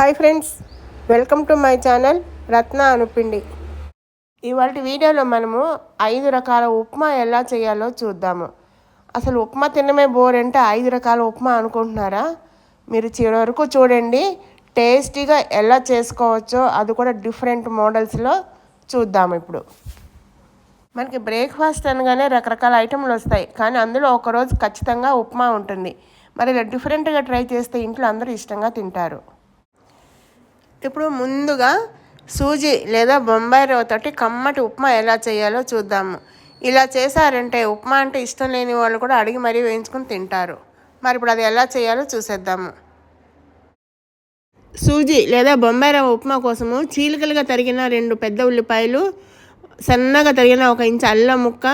Hi friends welcome to my channel Ratna Anupindi. ఇవాళ వీడియోలో మనము ఐదు రకాల ఉప్మా ఎలా చేయాలో చూద్దాము. అసలు ఉప్మా తినమే బోర్ అంటే ఐదు రకాల ఉప్మా అనుకుంటున్నారా? మీరు చివరి వరకు చూడండి టేస్టీగా ఎలా చేసుకోవచ్చో అది కూడా డిఫరెంట్ మోడల్స్లో చూద్దాము ఇప్పుడు. మనకి బ్రేక్ఫాస్ట్ అనగానే రకరకాల ఐటెంలు వస్తాయి కానీ అందులో ఒకరోజు ఖచ్చితంగా ఉప్మా ఉంటుంది. మరి ఇలా డిఫరెంట్గా ట్రై చేస్తే ఇంట్లో అందరూ ఇష్టంగా తింటారు. ఇప్పుడు ముందుగా సూజీ లేదా బొంబాయి రవ్వతోటి కమ్మటి ఉప్మా ఎలా చేయాలో చూద్దాము. ఇలా చేశారంటే ఉప్మా అంటే ఇష్టం లేని వాళ్ళు కూడా అడిగి మరీ వేయించుకొని తింటారు. మరి ఇప్పుడు అది ఎలా చేయాలో చూసేద్దాము. సూజీ లేదా బొంబాయి రవ్వ ఉప్మా కోసము చీలికలుగా తరిగిన రెండు పెద్ద ఉల్లిపాయలు సన్నగా తరిగిన ఒక ఇంచు అల్లం ముక్క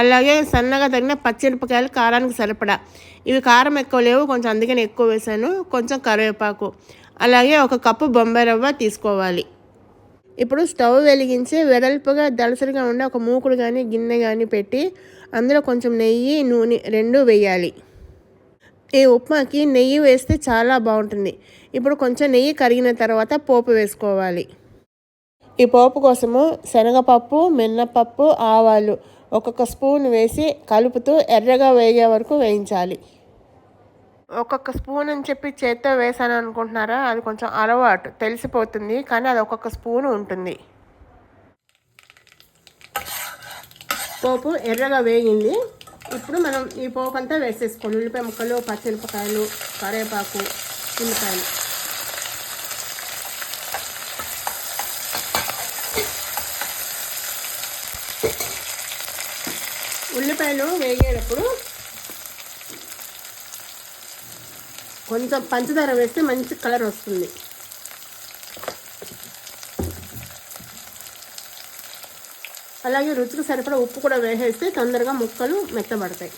అలాగే సన్నగా తరిగిన పచ్చిమిరపకాయలు కారానికి సరిపడా. ఇవి కారం ఎక్కువ లేవు కొంచెం అందుకని ఎక్కువ వేసాను కొంచెం కరివేపాకు. అలాగే ఒక కప్పు బొంబాయి రవ్వ తీసుకోవాలి. ఇప్పుడు స్టవ్ వెలిగించి వెడల్పుగా దళసరిగా ఉండే ఒక మూకుడు కానీ గిన్నె కానీ పెట్టి అందులో కొంచెం నెయ్యి నూనె రెండు వేయాలి. ఈ ఉప్మాకి నెయ్యి వేస్తే చాలా బాగుంటుంది. ఇప్పుడు కొంచెం నెయ్యి కరిగిన తర్వాత పోపు వేసుకోవాలి. ఈ పోపు కోసము శనగపప్పు మిన్నపప్పు ఆవాలు ఒక్కొక్క స్పూన్ వేసి కలుపుతూ ఎర్రగా వేగే వరకు వేయించాలి. ఒక్కొక్క స్పూన్ అని చెప్పి చేత్తో వేసాను అనుకుంటున్నారా? అది కొంచెం అలవాటు తెలిసిపోతుంది కానీ అది ఒక్కొక్క స్పూన్ ఉంటుంది. పోపు ఎర్రగా వేగింది. ఇప్పుడు మనం ఈ పోపు అంతా వేసేసుకోండి ఉల్లిపాయ ముక్కలు పచ్చిమిరపకాయలు కరివేపాకు ఉల్లిపాయలు. ఉల్లిపాయలు వేగేటప్పుడు కొంచెం పంచదార వేస్తే మంచి కలర్ వస్తుంది. అలాగే రుచికి సరిపడా ఉప్పు కూడా వేసేస్తే తొందరగా ముక్కలు మెత్తబడతాయి.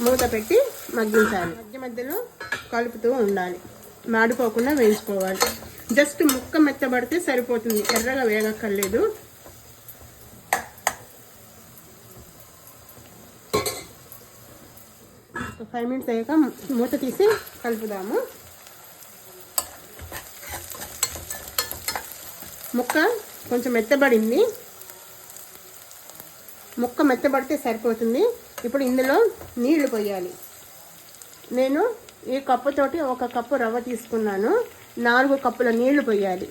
మూత పెట్టి మగ్గించాలి. మధ్య మధ్యలో కలుపుతూ ఉండాలి. మాడిపోకుండా వేయించుకోవాలి. జస్ట్ ముక్క మెత్తబడితే సరిపోతుంది. ఎర్రగా వేగక్కర్లేదు. ఫైవ్ మినిట్స్ అయ్యాక మూత తీసి కలుపుదాము. ముక్క కొంచెం మెత్తబడింది. ముక్క మెత్తబడితే సరిపోతుంది. ఇప్పుడు ఇందులో నీళ్ళు పోయాలి. నేను ఈ కప్పుతోటి ఒక కప్పు రవ్వ తీసుకున్నాను. నాలుగు కప్పుల నీళ్ళు పోయాలి.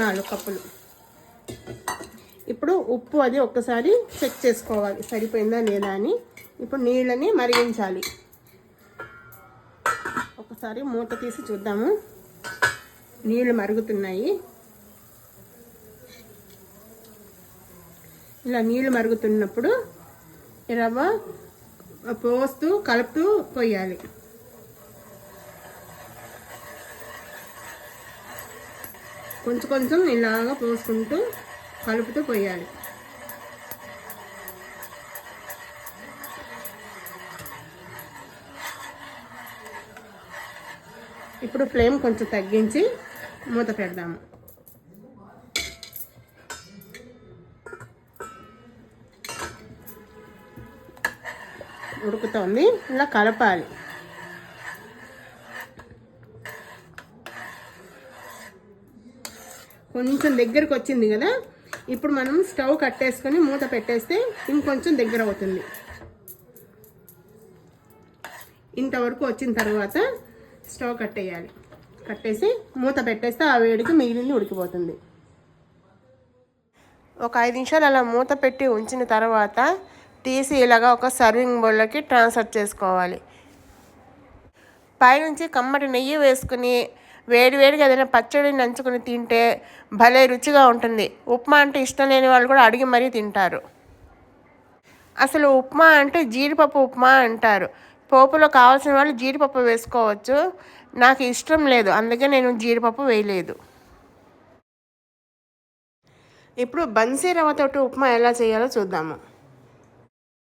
నాలుగు కప్పులు. ఇప్పుడు ఉప్పు అది ఒక్కసారి చెక్ చేసుకోవాలి. సరిపోయిందా లేదా అని. ఇప్పుడు నీళ్ళని మరిగించాలి. ఒకసారి మూత తీసి చూద్దాము. నీళ్ళు మరుగుతున్నాయి. ఇలా నీళ్ళు మరుగుతున్నప్పుడు రవ్వ పోస్తూ కలుపుతూ పోయాలి. కొంచెం కొంచెం ఇలాగా పోసుకుంటూ కలుపుతూ పోయాలి. ఇప్పుడు ఫ్లేమ్ కొంచెం తగ్గించి మూత పెడదాము. ఉడుకుతోంది ఇలా కలపాలి. కొంచెం దగ్గరకు వచ్చింది కదా ఇప్పుడు మనం స్టవ్ కట్టేసుకొని మూత పెట్టేస్తే ఇంకొంచెం దగ్గర అవుతుంది. ఇంతవరకు వచ్చిన తర్వాత స్టవ్ కట్టేయాలి. కట్టేసి మూత పెట్టేస్తే ఆ వేడికి మిగిలింది ఉడికిపోతుంది. ఒక ఐదు నిమిషాలు అలా మూత పెట్టి ఉంచిన తర్వాత తీసి ఇలాగా ఒక సర్వింగ్ బౌల్లోకి ట్రాన్స్ఫర్ చేసుకోవాలి. పైనుంచి కమ్మటి నెయ్యి వేసుకుని వేడి వేడిగా ఏదైనా పచ్చడి నంచుకుని తింటే భలే రుచిగా ఉంటుంది. ఉప్మా అంటే ఇష్టం లేని వాళ్ళు కూడా అడిగి మరీ తింటారు. అసలు ఉప్మా అంటే జీడిపప్పు ఉప్మా అంటారు. పోపులో కావాల్సిన వాళ్ళు జీడిపప్పు వేసుకోవచ్చు. నాకు ఇష్టం లేదు. అందుకే నేను జీడిపప్పు వేయలేదు. ఇప్పుడు బన్సీ రవ్వతోటి ఉప్మా ఎలా చేయాలో చూద్దాము.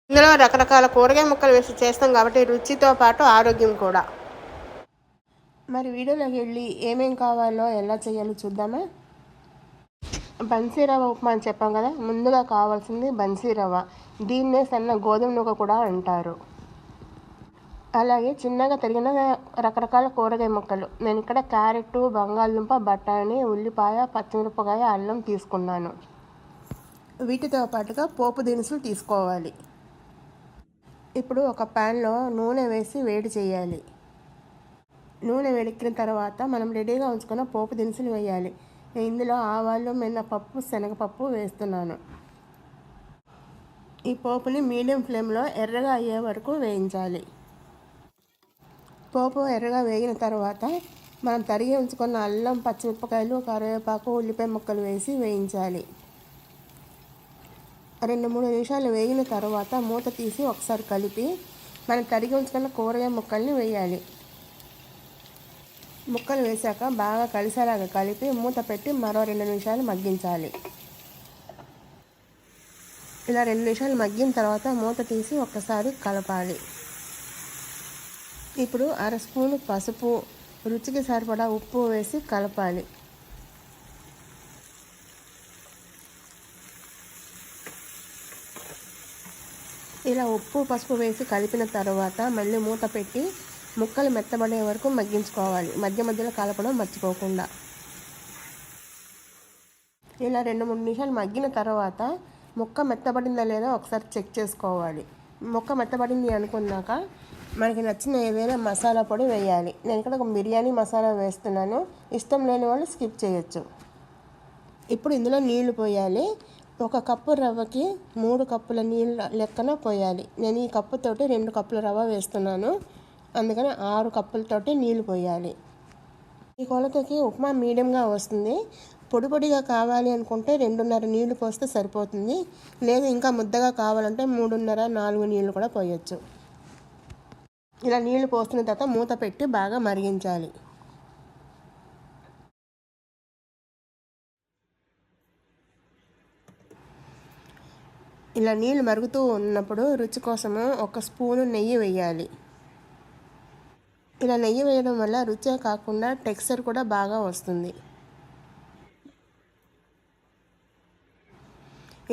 ఇందులో రకరకాల కూరగాయ ముక్కలు వేసి చేస్తాం కాబట్టి రుచితో పాటు ఆరోగ్యం కూడా. మరి వీడియోలోకి వెళ్ళి ఏమేం కావాలో ఎలా చేయాలో చూద్దామా? బన్సీరవ ఉప్మా అని చెప్పాం కదా ముందుగా కావాల్సింది బన్సీ రవ్వ దీన్నే సన్న గోధుమ నూక కూడా అంటారు. అలాగే చిన్నగా తరిగిన రకరకాల కూరగాయ ముక్కలు. నేను ఇక్కడ క్యారెట్ బంగాళదుంప బఠానీ ఉల్లిపాయ పచ్చిమిరపకాయ అల్లం తీసుకున్నాను. వీటితో పాటుగా పోపు దినుసులు తీసుకోవాలి. ఇప్పుడు ఒక ప్యాన్లో నూనె వేసి వేడి చేయాలి. నూనె వెలిక్కిన తర్వాత మనం రెడీగా ఉంచుకున్న పోపు దినుసులు వేయాలి. ఇందులో ఆవాలు మినపప్పు శనగపప్పు వేస్తున్నాను. ఈ పోపుని మీడియం ఫ్లేమ్లో ఎర్రగా అయ్యే వరకు వేయించాలి. పోపు ఎర్రగా వేగిన తర్వాత మనం తరిగి ఉంచుకున్న అల్లం పచ్చిమిరపకాయలు కరివేపాకు ఉల్లిపాయ ముక్కలు వేసి వేయించాలి. రెండు మూడు నిమిషాలు వేగిన తర్వాత మూత తీసి ఒకసారి కలిపి మనం తరిగి ఉంచుకున్న కూరగాయ ముక్కల్ని వేయాలి. ముక్కలు వేశాక బాగా కలిసేలాగా కలిపి మూత పెట్టి మరో రెండు నిమిషాలు మగ్గించాలి. ఇలా రెండు నిమిషాలు మగ్గిన తర్వాత మూత తీసి ఒక్కసారి కలపాలి. ఇప్పుడు అర స్పూను పసుపు రుచికి సరిపడా ఉప్పు వేసి కలపాలి. ఇలా ఉప్పు పసుపు వేసి కలిపిన తర్వాత మళ్ళీ మూత పెట్టి ముక్కలు మెత్తబడే వరకు మగ్గించుకోవాలి. మధ్య మధ్యలో కలపడం మర్చిపోకుండా. ఇలా రెండు మూడు నిమిషాలు మగ్గిన తర్వాత ముక్క మెత్తబడిందా లేదా ఒకసారి చెక్ చేసుకోవాలి. ముక్క మెత్తబడింది అనుకున్నాక మనకి నచ్చిన ఏదైనా మసాలా పొడి వేయాలి. నేను ఇక్కడ ఒక బిర్యానీ మసాలా వేస్తున్నాను. ఇష్టం లేని వాళ్ళు స్కిప్ చేయొచ్చు. ఇప్పుడు ఇందులో నీళ్ళు పోయాలి. ఒక కప్పు రవ్వకి మూడు కప్పుల నీళ్ళ లెక్కన పోయాలి. నేను ఈ కప్పుతోటి రెండు కప్పుల రవ్వ వేస్తున్నాను. అందుకని ఆరు కప్పులతోటి నీళ్ళు పోయాలి. ఈ కొలతకి ఉప్మా మీడియంగా వస్తుంది. పొడి పొడిగా కావాలి అనుకుంటే రెండున్నర నీళ్ళు పోస్తే సరిపోతుంది. లేదు ఇంకా ముద్దగా కావాలంటే మూడున్నర నాలుగు నీళ్ళు కూడా పోయొచ్చు. ఇలా నీళ్ళు పోస్తున్న తర్వాత మూత పెట్టి బాగా మరిగించాలి. ఇలా నీళ్ళు మరుగుతూ ఉన్నప్పుడు రుచి కోసము ఒక స్పూను నెయ్యి వేయాలి. ఇలా నెయ్యి వేయడం వల్ల రుచే కాకుండా టెక్స్చర్ కూడా బాగా వస్తుంది.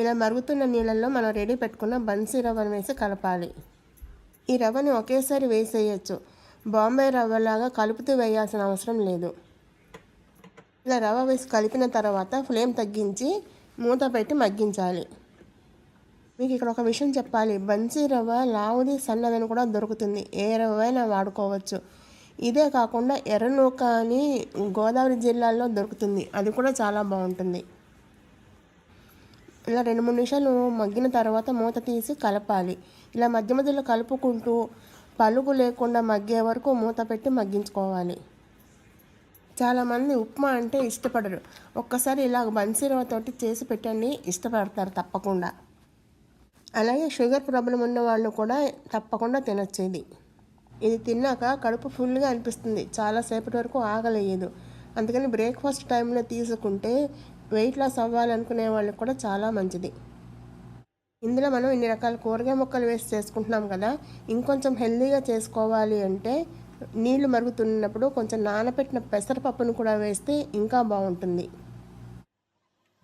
ఇలా మరుగుతున్న నీళ్ళల్లో మనం రెడీ పెట్టుకున్న బన్సీ రవ్వను వేసి కలపాలి. ఈ రవ్వని ఒకేసారి వేసేయచ్చు. బాంబే రవ్వలాగా కలుపుతూ వేయాల్సిన అవసరం లేదు. ఇలా రవ్వ వేసి కలిపిన తర్వాత ఫ్లేమ్ తగ్గించి మూత పెట్టి మగ్గించాలి. మీకు ఇక్కడ ఒక విషయం చెప్పాలి. బన్సీ రవ్వ లావుది సన్నదని కూడా దొరుకుతుంది. ఏ రవ్వ అయినా వాడుకోవచ్చు. ఇదే కాకుండా ఎర్రనూక అని గోదావరి జిల్లాలో దొరుకుతుంది. అది కూడా చాలా బాగుంటుంది. ఇలా రెండు మూడు నిమిషాలు మగ్గిన తర్వాత మూత తీసి కలపాలి. ఇలా మధ్య మధ్యలో కలుపుకుంటూ పలుగు లేకుండా మగ్గే వరకు మూత పెట్టి మగ్గించుకోవాలి. చాలామంది ఉప్మా అంటే ఇష్టపడరు. ఒక్కసారి ఇలా బన్సీరవతోటి చేసి పెట్టండి ఇష్టపడతారు తప్పకుండా. అలాగే షుగర్ ప్రాబ్లం ఉన్న వాళ్ళు కూడా తప్పకుండా తినొచ్చు ఇది ఇది తిన్నాక కడుపు ఫుల్గా అనిపిస్తుంది. చాలాసేపటి వరకు ఆగలేదు. అందుకని బ్రేక్ఫాస్ట్ టైంలో తీసుకుంటే వెయిట్ లాస్ అవ్వాలనుకునే వాళ్ళకి కూడా చాలా మంచిది. ఇందులో మనం ఇన్ని రకాల కూరగాయ ముక్కలు వేసి చేసుకుంటున్నాం కదా ఇంకొంచెం హెల్తీగా చేసుకోవాలి అంటే నీళ్ళు మరుగుతున్నప్పుడు కొంచెం నానబెట్టిన పెసరపప్పును కూడా వేస్తే ఇంకా బాగుంటుంది.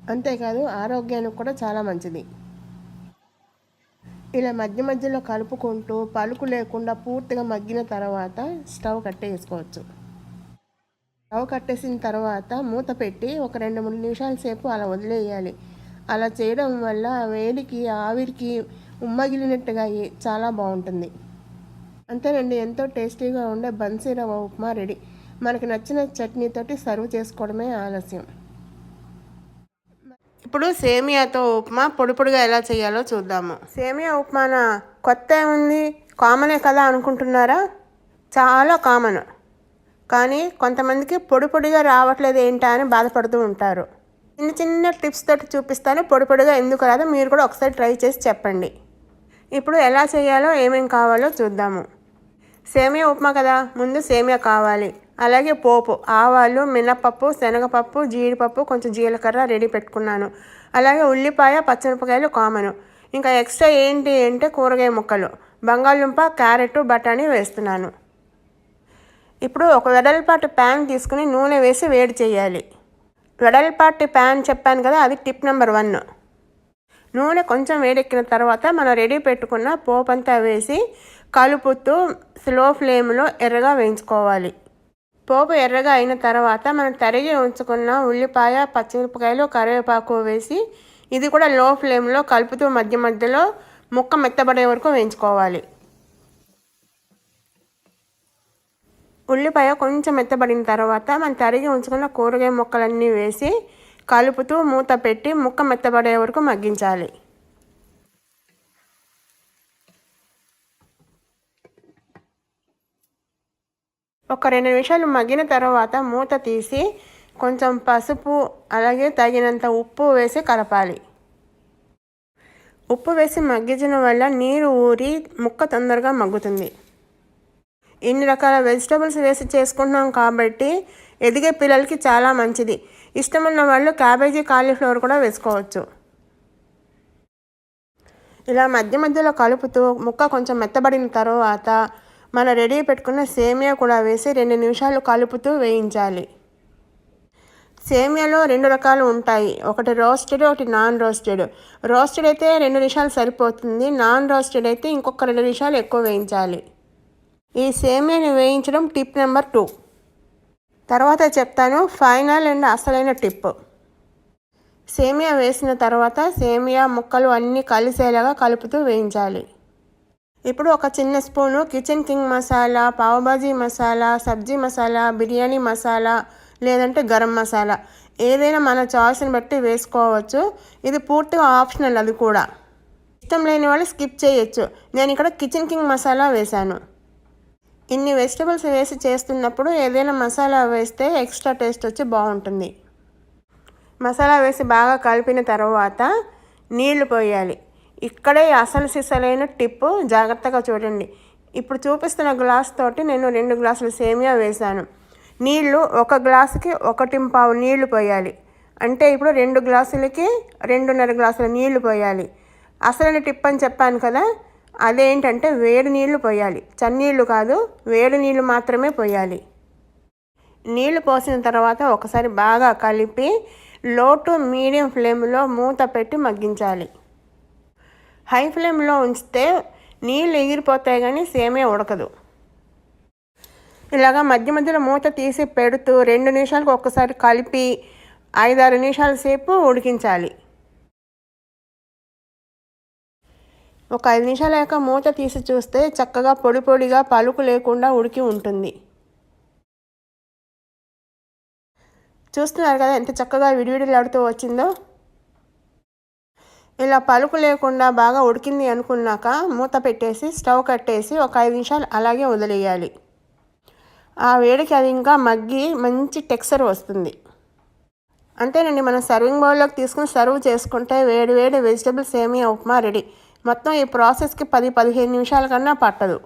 అంతేకాదు ఆరోగ్యానికి కూడా చాలా మంచిది. ఇలా మధ్య మధ్యలో కలుపుకుంటూ పలుకు లేకుండా పూర్తిగా మగ్గిన తర్వాత స్టవ్ కట్టేసుకోవచ్చు. స్టవ్ కట్టేసిన తర్వాత మూత పెట్టి ఒక రెండు మూడు నిమిషాల సేపు అలా వదిలేయాలి. అలా చేయడం వల్ల వేడికి ఆవిరికి ఉమ్మగిలినట్టుగా అయ్యి చాలా బాగుంటుంది. అంతేనండి ఎంతో టేస్టీగా ఉండే బన్సీరవ ఉప్మా రెడీ. మనకి నచ్చిన చట్నీతోటి సర్వ్ చేసుకోవడమే ఆలస్యం. ఇప్పుడు సేమియాతో ఉప్మా పొడి పొడిగా ఎలా చేయాలో చూద్దాము. సేమియా ఉప్మాన? కొత్త ఉంది కామనే కదా అనుకుంటున్నారా? చాలా కామన్. కానీ కొంతమందికి పొడి పొడిగా రావట్లేదు ఏంటా అని బాధపడుతూ ఉంటారు. చిన్న చిన్న టిప్స్ తోటి చూపిస్తాను. పొడి పొడిగా ఎందుకు రాదో మీరు కూడా ఒకసారి ట్రై చేసి చెప్పండి. ఇప్పుడు ఎలా చేయాలో ఏమేం కావాలో చూద్దాము. సేమియా ఉప్మా కదా? ముందు సేమియా కావాలి. అలాగే పోపు ఆవాలు మినపప్పు శనగపప్పు జీడిపప్పు కొంచెం జీలకర్ర రెడీ పెట్టుకున్నాను. అలాగే ఉల్లిపాయ పచ్చిమిరపకాయలు కామను. ఇంకా ఎక్స్ట్రా ఏంటి అంటే కూరగాయ ముక్కలు. బంగాళదుంప క్యారెట్ బఠానీ వేస్తున్నాను. ఇప్పుడు ఒక వెడల్పాటి ప్యాన్ తీసుకుని నూనె వేసి వేడి చేయాలి. వెడల్పాటి ప్యాన్ చెప్పాను కదా అది టిప్ నెంబర్ వన్. నూనె కొంచెం వేడెక్కిన తర్వాత మనం రెడీ పెట్టుకున్న పోపంతా వేసి కలుపుతూ స్లో ఫ్లేమ్లో ఎర్రగా వేయించుకోవాలి. పోపు ఎర్రగా అయిన తర్వాత మనం తరిగి ఉంచుకున్న ఉల్లిపాయ పచ్చిమిరపకాయలు కరివేపాకు వేసి ఇది కూడా లో ఫ్లేమ్లో కలుపుతూ మధ్య మధ్యలో ముక్క మెత్తబడే వరకు వేయించుకోవాలి. ఉల్లిపాయ కొంచెం మెత్తబడిన తర్వాత మనం తరిగి ఉంచుకున్న కూరగాయ ముక్కలన్నీ వేసి కలుపుతూ మూత పెట్టి ముక్క మెత్తబడే వరకు మగ్గించాలి. ఒక రెండు నిమిషాలు మగ్గిన తర్వాత మూత తీసి కొంచెం పసుపు అలాగే తగినంత ఉప్పు వేసి కలపాలి. ఉప్పు వేసి మగ్గించడం వల్ల నీరు ఊరి ముక్క తొందరగా మగ్గుతుంది. ఇన్ని రకాల వెజిటబుల్స్ వేసి చేసుకుంటున్నాం కాబట్టి ఎదిగే పిల్లలకి చాలా మంచిది. ఇష్టమున్న వాళ్ళు క్యాబేజీ కాలీఫ్లవర్ కూడా వేసుకోవచ్చు. ఇలా మధ్య మధ్యలో కలుపుతూ ముక్క కొంచెం మెత్తబడిన తర్వాత మన రెడీ పెట్టుకున్న సేమియా కూడా వేసి రెండు నిమిషాలు కలుపుతూ వేయించాలి. సేమియాలో రెండు రకాలు ఉంటాయి. ఒకటి రోస్టెడ్ ఒకటి నాన్ రోస్టెడ్. రోస్టెడ్ అయితే రెండు నిమిషాలు సరిపోతుంది. నాన్ రోస్టెడ్ అయితే ఇంకొక రెండు నిమిషాలు ఎక్కువ వేయించాలి. ఈ సేమియాని వేయించడం టిప్ నెంబర్ టూ. తర్వాత చెప్తాను ఫైనల్ అండ్ అసలైన టిప్. సేమియా వేసిన తర్వాత సేమియా ముక్కలు అన్నీ కలిసేలాగా కలుపుతూ వేయించాలి. ఇప్పుడు ఒక చిన్న spoon Kitchen King masala pav bhaji masala sabzi masala biryani masala లేదంటే గరం మసాలా. ఏదైనా మన చాయిస్ని బట్టి వేసుకోవచ్చు. ఇది పూర్తిగా ఆప్షనల్ అది కూడా. ఇష్టం లేని వాళ్ళు స్కిప్ చేయొచ్చు. నేను ఇక్కడ కిచెన్ కింగ్ మసాలా వేశాను. ఇన్ని వెజిటబుల్స్ వేసి చేస్తున్నప్పుడు ఏదైనా మసాలా వేస్తే ఎక్స్ట్రా టేస్ట్ వచ్చి బాగుంటుంది. మసాలా వేసి బాగా కలిపిన తర్వాత నీళ్ళు పోయాలి. ఇక్కడే అసలు సిసలైన టిప్పు జాగ్రత్తగా చూడండి. ఇప్పుడు చూపిస్తున్న గ్లాస్ తోటి నేను రెండు గ్లాసులు సేమియా వేశాను. నీళ్ళు ఒక గ్లాసుకి ఒకటి పావు నీళ్ళు పోయాలి. అంటే ఇప్పుడు రెండు గ్లాసులకి రెండున్నర గ్లాసుల నీళ్ళు పోయాలి. అసలైన టిప్ అని చెప్పాను కదా అదేంటంటే వేడి నీళ్ళు పోయాలి. చన్నీళ్ళు కాదు వేడి నీళ్ళు మాత్రమే పోయాలి. నీళ్ళు పోసిన తర్వాత ఒకసారి బాగా కలిపి లో టు మీడియం ఫ్లేమ్లో మూత పెట్టి మగ్గించాలి. హై ఫ్లేమ్లో ఉంచితే నీళ్ళు ఎగిరిపోతాయి కానీ సేమే ఉడకదు. ఇలాగా మధ్య మధ్యలో మూత తీసి పెడుతూ రెండు నిమిషాలకు ఒక్కసారి కలిపి ఐదారు నిమిషాల సేపు ఉడికించాలి. ఒక ఐదు నిమిషాలు యొక్క మూత తీసి చూస్తే చక్కగా పొడి పొడిగా పలుకు లేకుండా ఉడికి ఉంటుంది. చూస్తున్నారు కదా ఎంత చక్కగా విడివిడిలాడుతూ వచ్చిందో? ఇలా పలుకు లేకుండా బాగా ఉడికింది అనుకున్నాక మూత పెట్టేసి స్టవ్ కట్టేసి ఒక ఐదు నిమిషాలు అలాగే వదిలేయాలి. ఆ వేడికి అది ఇంకా మగ్గి మంచి టెక్స్చర్ వస్తుంది. అంతేనండి మనం సర్వింగ్ బౌల్లోకి తీసుకుని సర్వ్ చేసుకుంటే వేడి వేడి వెజిటబుల్ సేమియా ఉప్మా రెడీ. మొత్తం ఈ ప్రాసెస్కి పది పదిహేను నిమిషాల కన్నా పట్టదు.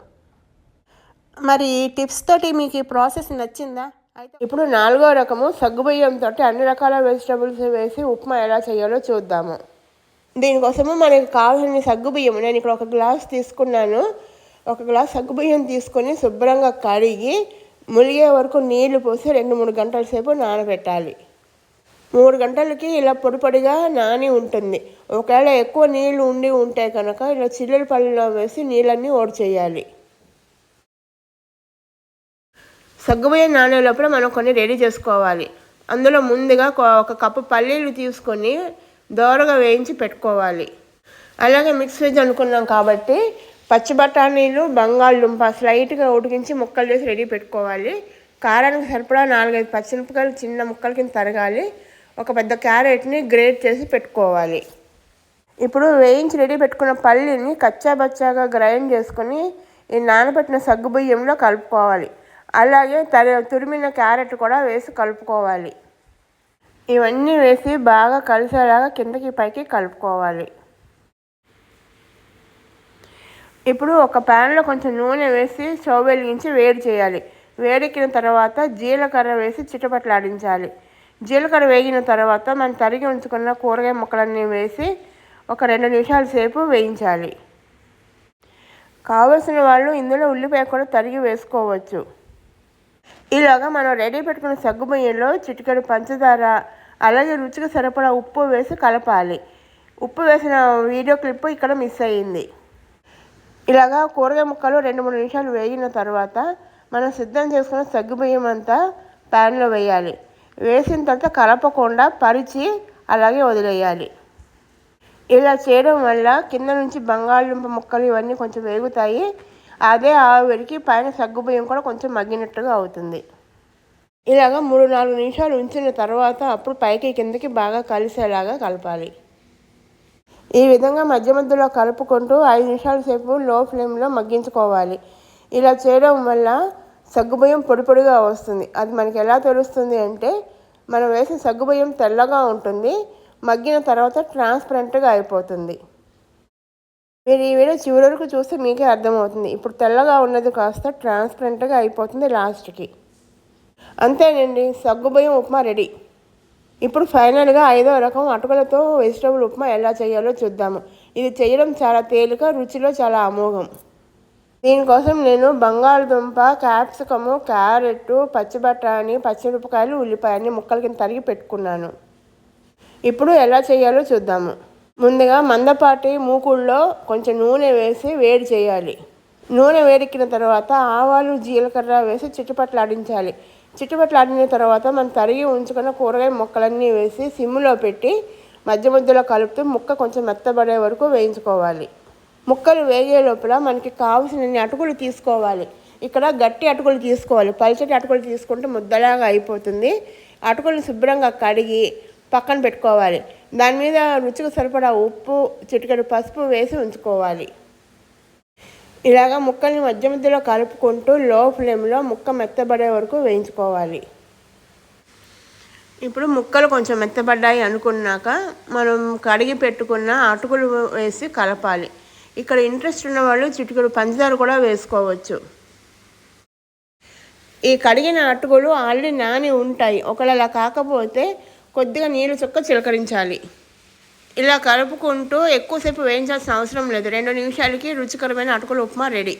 మరి ఈ టిప్స్ తోటి మీకు ఈ ప్రాసెస్ నచ్చిందా? అయితే ఇప్పుడు నాలుగో రకము సగ్గుబియ్యంతో అన్ని రకాల వెజిటబుల్స్ వేసి ఉప్మా ఎలా చేయాలో చూద్దాము. దీనికోసము మనకు కావాల్సిన సగ్గుబియ్యం నేను ఇక్కడ ఒక గ్లాస్ తీసుకున్నాను. ఒక గ్లాస్ సగ్గుబియ్యం తీసుకొని శుభ్రంగా కడిగి ములిగే వరకు నీళ్ళు పోసి రెండు మూడు గంటల సేపు నానబెట్టాలి. మూడు గంటలకి ఇలా పొడిపొడిగా నాని ఉంటుంది. ఒకవేళ ఎక్కువ నీళ్ళు ఉండి ఉంటే కనుక ఇలా చిల్లుల పళ్ళలో వేసి నీళ్ళన్నీ ఓడి చేయాలి సగ్గుబియ్యం నానే లోపల మనం కొన్ని రెడీ చేసుకోవాలి. అందులో ముందుగా ఒక కప్పు పల్లీలు తీసుకొని దోరగా వేయించి పెట్టుకోవాలి. అలాగే మిక్స్ వెజ్ అనుకున్నాం కాబట్టి పచ్చి బఠానీలు బంగాళదుంప స్లైట్గా ఉడికించి ముక్కలు చేసి రెడీ పెట్టుకోవాలి. కారానికి సరిపడా నాలుగైదు పచ్చిమిరపకాయలు చిన్న ముక్కల కింద తరగాలి. ఒక పెద్ద క్యారెట్ని గ్రేట్ చేసి పెట్టుకోవాలి. ఇప్పుడు వేయించి రెడీ పెట్టుకున్న పల్లీని కచ్చా బచ్చాగా గ్రైండ్ చేసుకొని ఈ నానబెట్టిన సగ్గు బియ్యంలో కలుపుకోవాలి. అలాగే తరి తురిమిన క్యారెట్ కూడా వేసి కలుపుకోవాలి. ఇవన్నీ వేసి బాగా కలిసేలాగా కిందకి పైకి కలుపుకోవాలి. ఇప్పుడు ఒక ప్యాన్లో కొంచెం నూనె వేసి స్టవ్ వెలిగించి వేడి చేయాలి. వేడెక్కిన తర్వాత జీలకర్ర వేసి చిటపట్లాడించాలి. జీలకర్ర వేగిన తర్వాత మనం తరిగి ఉంచుకున్న కూరగాయ ముక్కలన్నీ వేసి ఒక రెండు నిమిషాల సేపు వేయించాలి. కావలసిన వాళ్ళు ఇందులో ఉల్లిపాయ కూడా తరిగి వేసుకోవచ్చు. ఇలాగా మనం రెడీ పెట్టుకున్న సగ్గుబియ్యంలో చిటికెడు పంచదార అలాగే రుచికి సరిపడా ఉప్పు వేసి కలపాలి. ఉప్పు వేసిన వీడియో క్లిప్ ఇక్కడ మిస్ అయ్యింది ఇలాగా కూరగాయ ముక్కలు రెండు మూడు నిమిషాలు వేగిన తర్వాత మనం సిద్ధం చేసుకున్న సగ్గుబియ్యం అంతా ప్యాన్లో వేయాలి. వేసిన తర్వాత కలపకుండా పరిచి అలాగే వదిలేయాలి. ఇలా చేయడం వల్ల కింద నుంచి బంగాళదుంప ముక్కలు ఇవన్నీ కొంచెం వేగుతాయి. అదే ఆవిరికి పైన సగ్గుబియ్యం కూడా కొంచెం మగ్గినట్టుగా అవుతుంది. ఇలాగ మూడు నాలుగు నిమిషాలు ఉంచిన తర్వాత అప్పుడు పైకి కిందకి బాగా కలిసేలాగా కలపాలి. ఈ విధంగా మధ్య మధ్యలో కలుపుకుంటూ ఐదు నిమిషాల సేపు లో ఫ్లేమ్లో మగ్గించుకోవాలి. ఇలా చేయడం వల్ల సగ్గుబియ్యం పొడి పొడిగా వస్తుంది. అది మనకి ఎలా తెలుస్తుంది అంటే మనం వేసిన సగ్గుబియ్యం తెల్లగా ఉంటుంది మగ్గిన తర్వాత ట్రాన్స్పరెంట్గా అయిపోతుంది. మీరు ఈ వీడియో చివరి వరకు చూస్తే మీకే అర్థమవుతుంది. ఇప్పుడు తెల్లగా ఉన్నది కాస్త ట్రాన్స్పరెంట్గా అయిపోతుంది లాస్ట్కి. అంతేనండి సగ్గుబియ్యం ఉప్మా రెడీ. ఇప్పుడు ఫైనల్గా ఐదో రకం అటుకలతో వెజిటబుల్ ఉప్మా ఎలా చేయాలో చూద్దాము. ఇది చేయడం చాలా తేలిక రుచిలో చాలా అమోఘం. దీనికోసం నేను బంగాళదుంప క్యాప్సికము క్యారెట్ పచ్చిబఠాణి పచ్చిమిరపకాయలు ఉల్లిపాయని ముక్కల కింద తరిగి పెట్టుకున్నాను. ఇప్పుడు ఎలా చేయాలో చూద్దాము. ముందుగా మందపాటి మూకుళ్ళలో కొంచెం నూనె వేసి వేడి చేయాలి. నూనె వేడెక్కిన తర్వాత ఆవాలు జీలకర్ర వేసి చిట్టుపట్లాడించాలి చిట్టుబట్లాడిన తర్వాత మనం తరిగి ఉంచుకున్న కూరగాయ ముక్కలన్నీ వేసి సిమ్లో పెట్టి మధ్య మధ్యలో కలుపుతూ ముక్క కొంచెం మెత్తబడే వరకు వేయించుకోవాలి. ముక్కలు వేగే లోపల మనకి కావాల్సిన అటుకులు తీసుకోవాలి. ఇక్కడ గట్టి అటుకులు తీసుకోవాలి. పల్చటి అటుకులు తీసుకుంటే ముద్దలాగా అయిపోతుంది. అటుకులు శుభ్రంగా కడిగి పక్కన పెట్టుకోవాలి. దాని మీద రుచికి సరిపడా ఉప్పు చిటికెడు పసుపు వేసి ఉంచుకోవాలి. ఇలాగా ముక్కల్ని మధ్య మధ్యలో కలుపుకుంటూ లో ఫ్లేమ్లో ముక్క మెత్తబడే వరకు వేయించుకోవాలి. ఇప్పుడు ముక్కలు కొంచెం మెత్తబడ్డాయి అనుకున్నాక మనం కడిగి పెట్టుకున్న అటుకులు వేసి కలపాలి. ఇక్కడ ఇంట్రెస్ట్ ఉన్న వాళ్ళు చిటికెడు పంచదార కూడా వేసుకోవచ్చు. ఈ కడిగిన అటుకులు ఆల్రెడీ నాని ఉంటాయి. ఒకవేళ కాకపోతే కొద్దిగా నీళ్ళు చుక్క చిలకరించాలి. ఇలా కలుపుకుంటూ ఎక్కువసేపు వేయించాల్సిన అవసరం లేదు. రెండు నిమిషాలకి రుచికరమైన అటుకుల ఉప్మా రెడీ.